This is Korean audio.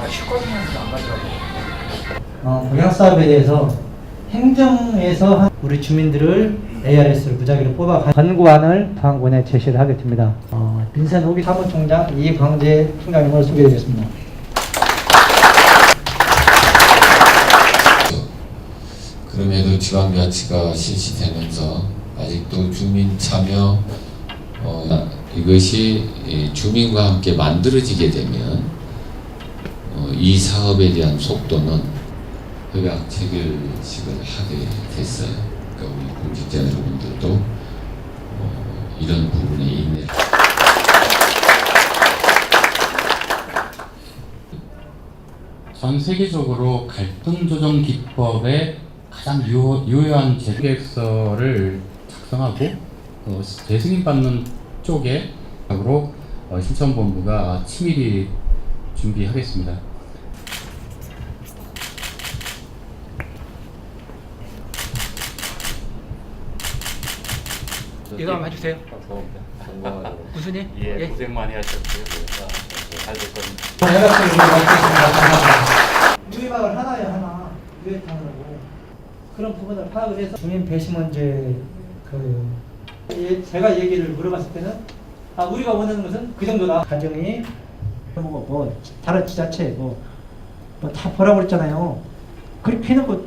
아, 쉽거든요. 안 가져가고. 어, 공약 사업에 대해서 행정에서 한- 우리 주민들을 ARS를 무작위로 뽑아 권고안을 방원에 제시를 하게 됩니다. 어, 민선 후기 사무총장 이광재 총장님을 소개드리겠습니다. 그럼에도 지방자치가 실시되면서 아직도 주민 참여 어, 이것이 이 주민과 함께 만들어지게 되면 어, 이 사업에 대한 속도는 협약 체결식을 하게 됐어요. 그러니까 우리 공직자 여러분들도 어, 이런 부분에 인내. 전 세계적으로 갈등 조정 기법의 가장 유, 유효한 재계획서를 작성하고 어, 재승인 받는 쪽에 으로 어, 신천본부가 치밀히 준비하겠습니다. 이거 한번 해주세요. 감사합니다. 무슨 일? 예, 고생 많이 하셨고요. 잘될 겁니다. 연락처를 드리겠습니다. 우리마을 하나에 하나 유해탕으로 그런 부분을 파악을 해서 주민 배심 문제 그 예, 제가 얘기를 물어봤을 때는 아 우리가 원하는 것은 그 정도다. 가정이 뭐, 뭐 다른 지자체 뭐다 보라고 그랬잖아요. 그렇게 해놓고 또